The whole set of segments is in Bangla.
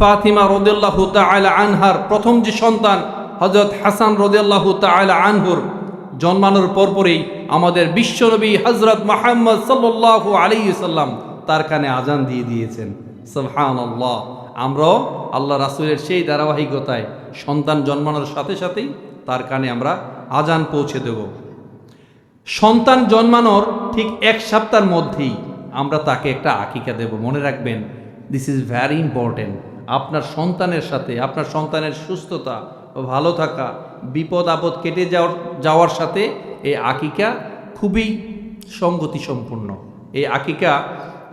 ফাতিমা রদিয়াল্লাহ তাআলা আনহার প্রথম যে সন্তান হজরত হাসান রদিয়াল্লাহ তাআলা আনহুর জন্মানোর পরপরই আমাদের বিশ্বনবী হজরত মাহমদ সাল্লাহ আলী সাল্লাম তার কানে আজান দিয়ে দিয়েছেন। সুবহান আল্লাহ আমরাও আল্লাহ রাসুলের সেই ধারাবাহিকতায় সন্তান জন্মানোর সাথে সাথেই তার কানে আমরা আজান পৌঁছে দেব। সন্তান জন্মানোর ঠিক এক সপ্তাহের মধ্যেই আমরা তাকে একটা আকিকা দেব। মনে রাখবেন দিস ইজ ভ্যারি ইম্পর্টেন্ট আপনার সন্তানের সাথে, আপনার সন্তানের সুস্থতা ভালো থাকা, বিপদ আপদ কেটে যাওয়ার যাওয়ার সাথে এই আকিকা খুবই সঙ্গতি সম্পূর্ণ এই আকিকা,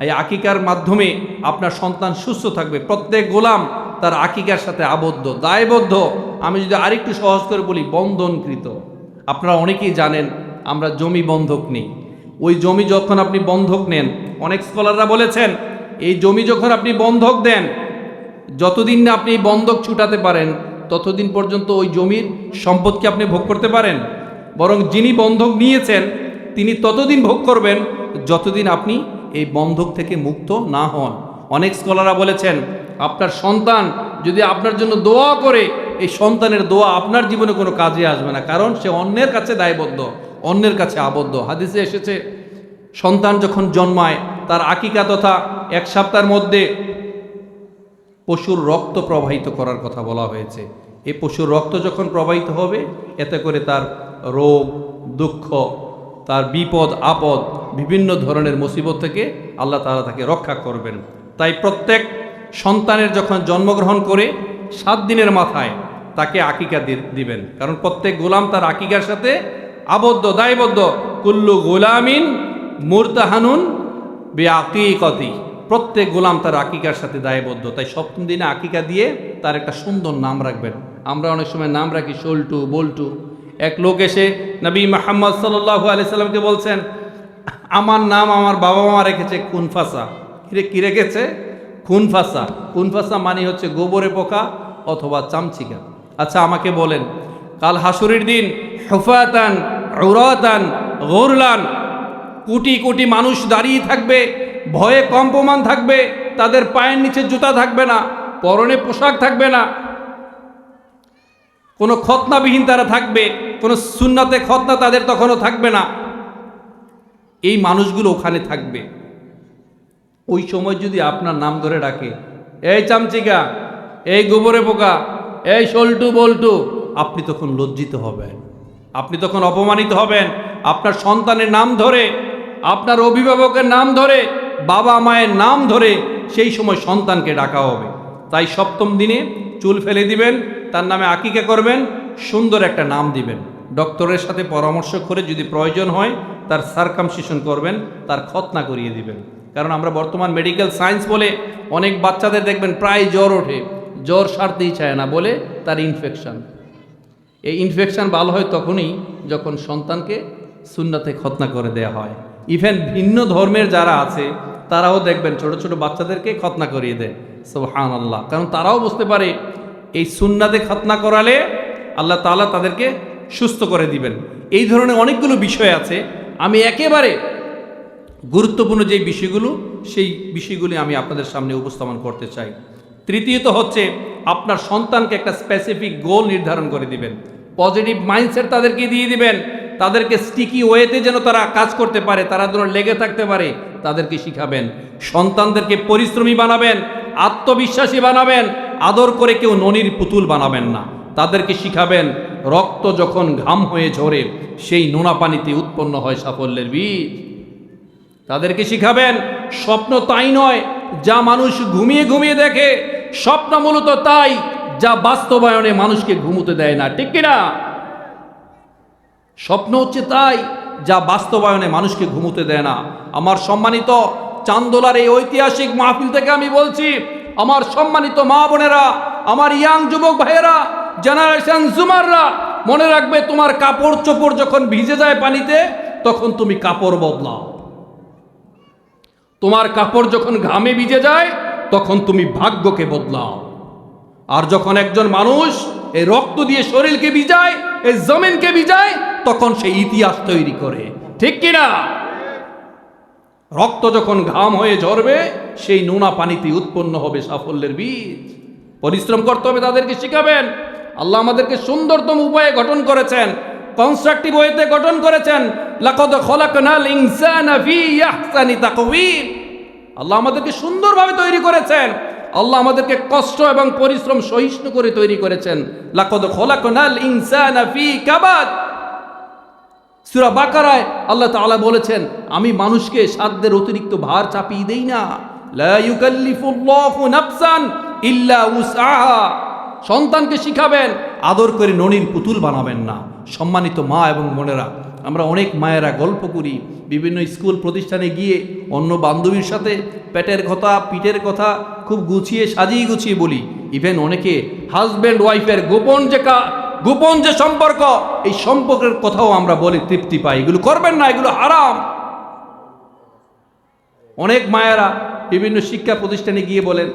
এই আকিকার মাধ্যমে আপনার সন্তান সুস্থ থাকবে। প্রত্যেক গোলাম তার আকিকার সাথে আবদ্ধ, দায়বদ্ধ। আমি যদি আরেকটু সহজ করে বলি, বন্ধনকৃত। আপনারা অনেকেই জানেন, আমরা জমি বন্ধক নিই। ওই জমি যখন আপনি বন্ধক নেন, অনেক স্কলাররা বলেছেন, এই জমি যখন আপনি বন্ধক দেন যতদিন না আপনি এই বন্ধক ছুটাতে পারেন, ততদিন পর্যন্ত ওই জমির সম্পদকে আপনি ভোগ করতে পারেন। বরং যিনি বন্ধক নিয়েছেন, তিনি ততদিন ভোগ করবেন যতদিন আপনি এই বন্ধক থেকে মুক্ত না হন। অনেক স্কলাররা বলেছেন, আপনার সন্তান যদি আপনার জন্য দোয়া করে, এই সন্তানের দোয়া আপনার জীবনে কোনো কাজে আসবে না। কারণ সে অন্যের কাছে দায়বদ্ধ, অন্যের কাছে আবদ্ধ। হাদিসে এসেছে, সন্তান যখন জন্মায়, তার আকিকা তথা এক সপ্তাহের মধ্যে পশুর রক্ত প্রবাহিত করার কথা বলা হয়েছে। এই পশুর রক্ত যখন প্রবাহিত হবে, এতে করে তার রোগ, দুঃখ, তার বিপদ, আপদ, বিভিন্ন ধরনের মুসিবত থেকে আল্লাহ তাআলা তাকে রক্ষা করবেন। তাই প্রত্যেক সন্তানের যখন জন্মগ্রহণ করে, সাত দিনের মাথায় তাকে আকিকা দিবেন। কারণ প্রত্যেক গোলাম তার আকিকার সাথে আবদ্ধ, দায়বদ্ধ। কুল্লু গোলামিন মুরতাহানুন বে আকিকতি প্রত্যেক গোলাম তার আকিকার সাথে দায়বদ্ধ। তাই সপ্তম দিনে আকিকা দিয়ে তার একটা সুন্দর নাম রাখবেন। আমরা অনেক সময় নাম রাখি, শোল্টু, বল্টু। এক লোক এসে নবী মাহমদ সাল্লাহ আলাইসাল্লামকে বলছেন, আমার নাম আমার বাবা মা রেখেছে কুনফাসা কিরে, কী রেখেছে? খুনফাসা। খুনফাসা মানে হচ্ছে গোবরে পোকা অথবা চামচিকা। আচ্ছা আমাকে বলেন, কাল হাসুরির দিন হুফাতান, উরাতান, গৌরলান, কোটি কোটি মানুষ দাঁড়িয়ে থাকবে ভয়ে কম্পমান থাকবে, তাদের পায়ের নিচে জুতা থাকবে না, পরনে পোশাক থাকবে না। কোনো খতনাবিহীন তারা থাকবে, কোনো সুন্নাতে খতনা তাদের তখনও থাকবে না। এই মানুষগুলো ওখানে থাকবে। ওই সময় যদি আপনার নাম ধরে ডাকে, এই চামচিকা, এই গোবরে পোকা, এই সল্টু বল্টু, আপনি তখন লজ্জিত হবেন। আপনি তখন অপমানিত হবেন। আপনার সন্তানের নাম ধরে, আপনার অভিভাবকের নাম ধরে বাবা মায়ের নাম ধরে সেই সময় সন্তানকে ডাকা হবে। তাই সপ্তম দিনে চুল ফেলে দিবেন, তার নামে আকিকা করবেন, সুন্দর একটা নাম দিবেন। ডক্টরের সাথে পরামর্শ করে যদি প্রয়োজন হয়, তার সার্কামসিশন করবেন, তার খতনা করিয়ে দিবেন। কারণ আমরা বর্তমান মেডিকেল সায়েন্স বলে অনেক বাচ্চাদের দেখবেন প্রায় জ্বর ওঠে। জ্বর সারতেই চায় না বলে তার ইনফেকশন এই ইনফেকশন ভালো হয় তখনই যখন সন্তানকে সুন্নাতে খতনা করে দেয়া হয়। ইভেন ভিন্ন ধর্মের যারা আছে, তারাও দেখবেন ছোট ছোট বাচ্চাদেরকে খতনা করিয়ে দেয়। সোহান আল্লাহ কারণ তারাও বুঝতে পারে, এই সুন্নাতে খতনা করালে আল্লাহ তাআলা তাদেরকে সুস্থ করে দিবেন। এই ধরনের অনেকগুলো বিষয় আছে। আমি একেবারে গুরুত্বপূর্ণ যে বিষয়গুলো, সেই বিষয়গুলি আমি আপনাদের সামনে উপস্থাপন করতে চাই। তৃতীয়ত হচ্ছে, আপনার সন্তানকে একটা স্পেসিফিক গোল নির্ধারণ করে দিবেন। পজিটিভ মাইন্ডসেট তাদেরকে দিয়ে দিবেন। তাদেরকে স্টিকি ওয়েতে যেন তারা কাজ করতে পারে, তারা যেন লেগে থাকতে পারে, তাদেরকে শিখাবেন। সন্তানদেরকে পরিশ্রমী বানাবেন, আত্মবিশ্বাসী বানাবেন, আদর করে কেউ ননির পুতুল বানাবেন না। তাদেরকে শিখাবেন, রক্ত যখন ঘাম হয়ে ঝরে, সেই নোনা পানিতে উৎপন্ন হয় সাফল্যের বীজ। তাদেরকে শিখাবেন, স্বপ্ন তাই নয়, যা মানুষ ঘুমিয়ে ঘুমিয়ে দেখে, স্বপ্ন মূলত তাই, যা বাস্তবায়নে মানুষকে ঘুমোতে দেয় না। ঠিক কিনা? স্বপ্ন হচ্ছে তাই যা বাস্তবায়নে মানুষকে ঘুমোতে দেয় না। আমার সম্মানিত চান্দোলার এই ঐতিহাসিক মাহফিল থেকে আমি বলছি, আমার সম্মানিত মা বোনেরা, আমার ইয়াং যুবক ভাইয়েরা জেনারেশন জুমাররা মনে রাখবে তোমার কাপড় চোপড় যখন ভিজে যায় পানিতে, তখন তুমি কাপড় বদলাও। তোমার কাপড় যখন ঘামে ভিজে যায়, তখন তুমি ভাগ্যকে বদলাও। আর যখন একজন মানুষ এই রক্ত দিয়ে শরীরকে ভিজায়, এই জমিনকে ভিজায়, তখন সে ইতিহাস তৈরি করে। ঠিক কিনা? রক্ত যখন ঘাম হয়ে ঝরবে, সেই নোনা পানিতে উৎপন্ন হবে সাফল্যের বীজ। পরিশ্রম করতে হবে তাদেরকে শিখাবেন। আল্লাহ আমাদেরকে সুন্দরতম উপায়ে গঠন করেছেন কনস্ট্রাকটিভ ওয়েতে গঠন করেছেন। লাকাদ খলাকনাল ইনসানা ফি আহসানি তাকওয়িম। আল্লাহ আমাদেরকে সুন্দরভাবে তৈরি করেছেন। আল্লাহ আমাদেরকে কষ্ট এবং পরিশ্রম সহিষ্ণু করে তৈরি করেছেন। লাকাদ খলাকনাল ইনসানা ফি কাবাদ। সুরা বাকারায় আল্লাহ তাআলা বলেছেন, আমি মানুষকে সাধ্যের অতিরিক্ত ভার চাপিয়ে দেই না। লা ইউকাল্লিফুল্লাহু নাফসান ইল্লা উসআহা। সন্তানকে শিখাবেন, আদর করে ননির পুতুল বানাবেন না। সম্মানিত মা এবং বোনেরা আমরা অনেক মায়েরা গল্প করি, বিভিন্ন স্কুল প্রতিষ্ঠানে গিয়ে অন্য বান্ধবীর সাথে পেটের কথা, পিঠের কথা খুব গুছিয়ে সাজিয়ে গুছিয়ে বলি। ইভেন অনেকে হাজব্যান্ড ওয়াইফের গোপন যে গোপন যে সম্পর্ক, এই সম্পর্কের কথাও আমরা বলে তৃপ্তি পাই। এগুলো করবেন না, এগুলো হারাম। অনেক মায়েরা বিভিন্ন শিক্ষা প্রতিষ্ঠানে গিয়ে বলেন,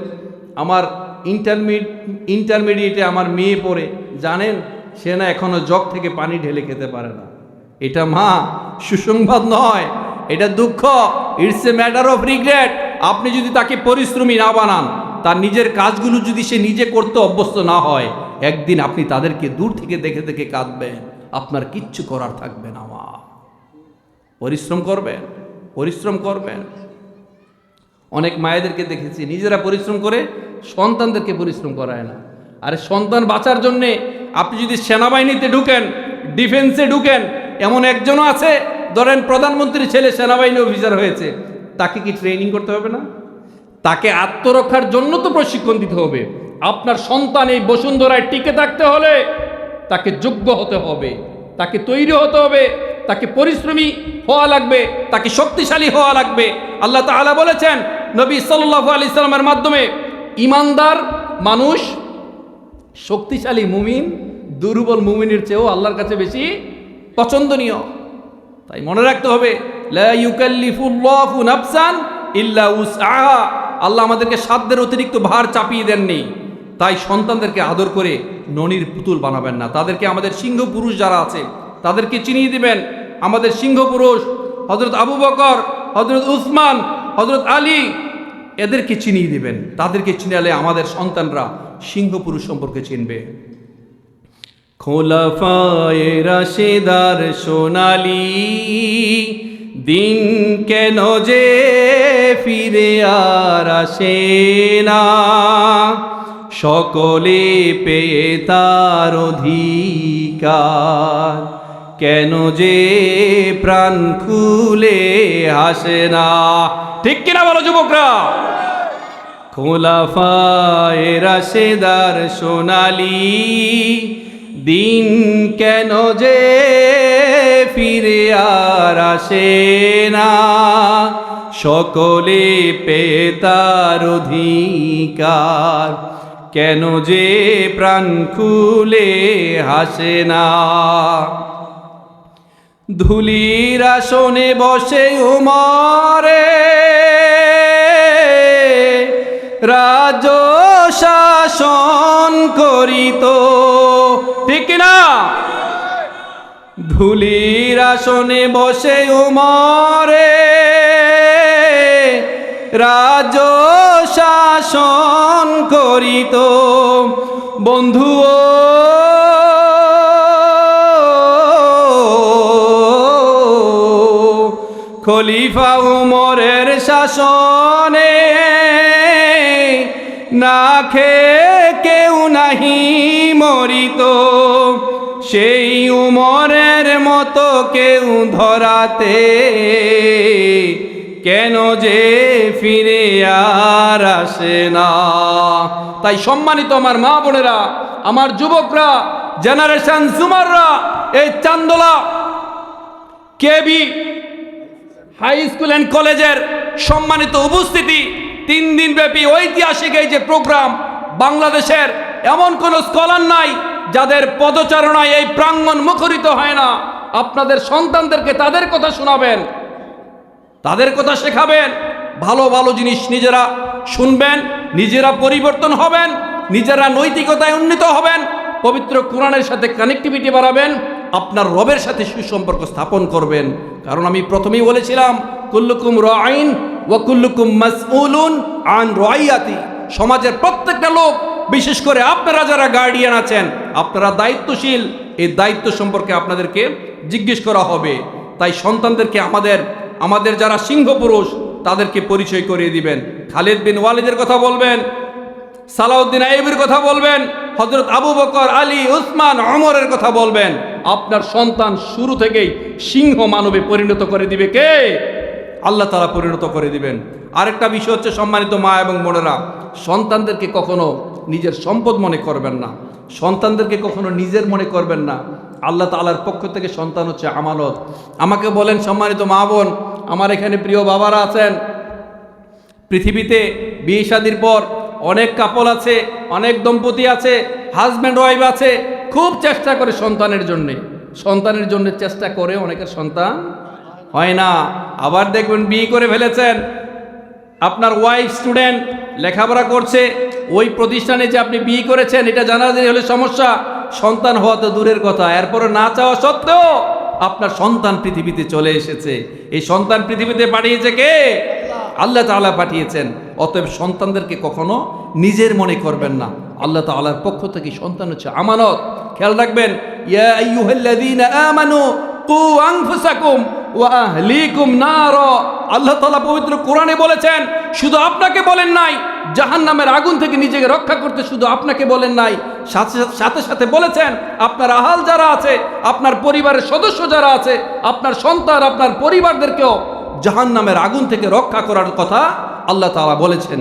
আমার ইন্টারমিড ইন্টারমিডিয়েটে আমার মেয়ে পড়ে, জানেন? সে না এখনও জগ থেকে পানি ঢেলে খেতে পারে না। এটা মা, সুসংবাদ নয়, এটা দুঃখ। It's a matter of regret আপনি যদি তাকে পরিশ্রমী না বানান, তার নিজের কাজগুলো যদি সে নিজে করতে অভ্যস্ত না হয়, একদিন আপনি তাদেরকে দূর থেকে দেখে দেখে কাঁদবেন। আপনার কিচ্ছু করার থাকবে না মা। পরিশ্রম করবেন পরিশ্রম করবেন। অনেক মায়েদেরকে দেখেছি, নিজেরা পরিশ্রম করে সন্তানদেরকে পরিশ্রম করায় না। আরে সন্তান বাঁচার জন্যে আপনি যদি সেনাবাহিনীতে ঢুকেন ডিফেন্সে ঢুকেন এমন একজনও আছে, ধরেন প্রধানমন্ত্রী ছেলে সেনাবাহিনী অফিসার হয়েছে, তাকে কি ট্রেনিং করতে হবে না? তাকে আত্মরক্ষার জন্য তো প্রশিক্ষণ দিতে হবে। আপনার সন্তান এই বসুন্ধরায় টিকে থাকতে হলে তাকে যোগ্য হতে হবে, তাকে তৈরি হতে হবে, তাকে পরিশ্রমী হওয়া লাগবে, তাকে শক্তিশালী হওয়া লাগবে। আল্লাহ তাআলা বলেছেন, নবী সাল্লাল্লাহু আলাইহি সাল্লামের মাধ্যমে ইমানদার মানুষ শক্তিশালী মুমিন, দুর্বল মুমিনের চেয়েও আল্লাহর কাছে বেশি পছন্দনীয়। তাই মনে রাখতে হবে ইল্লা আল্লাহ আমাদেরকে সাধ্যের অতিরিক্ত ভার চাপিয়ে দেননি। তাই সন্তানদেরকে আদর করে ননির পুতুল বানাবেন না। তাদেরকে আমাদের সিংহ পুরুষ যারা আছে, তাদেরকে চিনিয়ে দিবেন, আমাদের সিংহ পুরুষ হজরত আবু বকর হজরত উসমান হজরত আলী, এদেরকে চিনিয়ে দিবেন। তাদেরকে চিনালে আমাদের সন্তানরা সিংহ পুরুষ সম্পর্কে চিনবে। খোলাফায়ে রাশেদার সোনালি, দিন কেন যে ফিরে আর আসে না? সকলে পেয়ে তার অধিকার, কেন যে প্রাণ খুলে হাসে না? ঠিক কিনা বলো যুবকরা? খোলাফায়ে রাশেদার সোনালি দিন কেন যে ফিরে আর আসে না? সকলে পেতার অধিকার। কেন যে প্রাণ খুলে হাসে না? ধুলির আসনে বসে উমরে। রাজ শাসন করিত। ঠিক না ধুলির আসনে বসে উমরে। রাজ শাসন করিত। বন্ধু খলিফা উমরের শাসনে না খেয়ে কেউ নাহি মরিত। সেই উমরের মতো কেউ ধরাতে। কেন যে ফিরে আর আসে না। তাই সম্মানিত আমার মা বোনেরা, আমার যুবকরা জেনারেশন জুমাররা এই Chandola KB high school and কলেজের সম্মানিত উপস্থিতি তিন দিন ব্যাপী ঐতিহাসিক এই যে প্রোগ্রাম বাংলাদেশের এমন কোনো স্কলার নাই যাদের পদচারণায় এই প্রাঙ্গণ মুখরিত হয় না। আপনাদের সন্তানদেরকে তাদের কথা শোনাবেন, তাদের কথা শেখাবেন, ভালো ভালো জিনিস নিজেরা শুনবেন, নিজেরা পরিবর্তন হবেন, নিজেরা নৈতিকতায় উন্নীত হবেন, পবিত্র কোরআনের সাথে কানেক্টিভিটি বাড়াবেন, আপনার রবের সাথে সুসম্পর্ক স্থাপন করবেন। কারণ আমি প্রথমেই বলেছিলাম কুল্লুকুম রাইন ওয়া কুল্লুকুম মাসউলুন আন রাইয়াতি সমাজের প্রত্যেকটা লোক, বিশেষ করে আপনারা যারা গার্ডিয়ান আছেন, আপনারা দায়িত্বশীল। এই দায়িত্ব সম্পর্কে আপনাদেরকে জিজ্ঞেস করা হবে। তাই সন্তানদেরকে আমাদের আমাদের যারা সিংহ পুরুষ তাদেরকে পরিচয় করিয়ে দিবেন। খালিদ বিন ওয়ালিদের কথা বলবেন, সালাউদ্দিন আইবের কথা বলবেন হজরত আবু বকর, আলী, উসমান অমরের কথা বলবেন। আপনার সন্তান শুরু থেকেই সিংহ মানবে পরিণত করে দিবে কে? আল্লাহ তারা পরিণত করে দিবেন। আরেকটা বিষয় হচ্ছে সম্মানিত মা এবং বোনেরা, সন্তানদেরকে কখনো নিজের সম্পদ মনে করবেন না। সন্তানদেরকে কখনো নিজের মনে করবেন না। আল্লাহ তালার পক্ষ থেকে সন্তান হচ্ছে আমানত। আমাকে বলেন সম্মানিত মা বোন, আমার এখানে প্রিয় বাবারা আছেন। পৃথিবীতে বিয়ে শাদির পর অনেক কাপল আছে, অনেক দম্পতি আছে হাজব্যান্ড ওয়াইফ আছে। খুব চেষ্টা করে সন্তানের জন্যে। সন্তানের জন্য চেষ্টা করে অনেকের সন্তান হয় না। আবার দেখবেন বিয়ে করে ফেলেছেন। আপনার ওয়াইফ স্টুডেন্ট লেখাপড়া করছে। ওই প্রতিষ্ঠানে যে আপনি বিয়ে করেছেন, এটা জানা যে হলে সমস্যা। সন্তান হওয়া তো দূরের কথা। এরপরে না চাওয়া সত্ত্বেও আপনার সন্তান পৃথিবীতে চলে এসেছে। এই সন্তান পৃথিবীতে পাঠিয়েছে কে? আল্লাহ তাআলা পাঠিয়েছেন। অতএব সন্তানদেরকে কখনো নিজের মনে করবেন না। আল্লাহ তাআলার পক্ষ থেকে সন্তান হচ্ছে আমানত। খেয়াল রাখবেন, ইয়া আমানু ওয়া আহলিকুম নার। আল্লাহ তাআলা পবিত্র কোরআনে বলেছেন, শুধু আপনাকে বলেন নাই, জাহান্নামের আগুন থেকে নিজেকে রক্ষা করতে শুধু আপনাকে বলেন নাই। সাথে সাথে সাথে বলেছেন, আপনার আহাল যারা আছে, আপনার পরিবারের সদস্য যারা আছে, আপনার সন্তান, আপনার পরিবারদেরকেও জাহান্নামের আগুন থেকে রক্ষা করার কথা আল্লাহ তাআলা বলেছেন।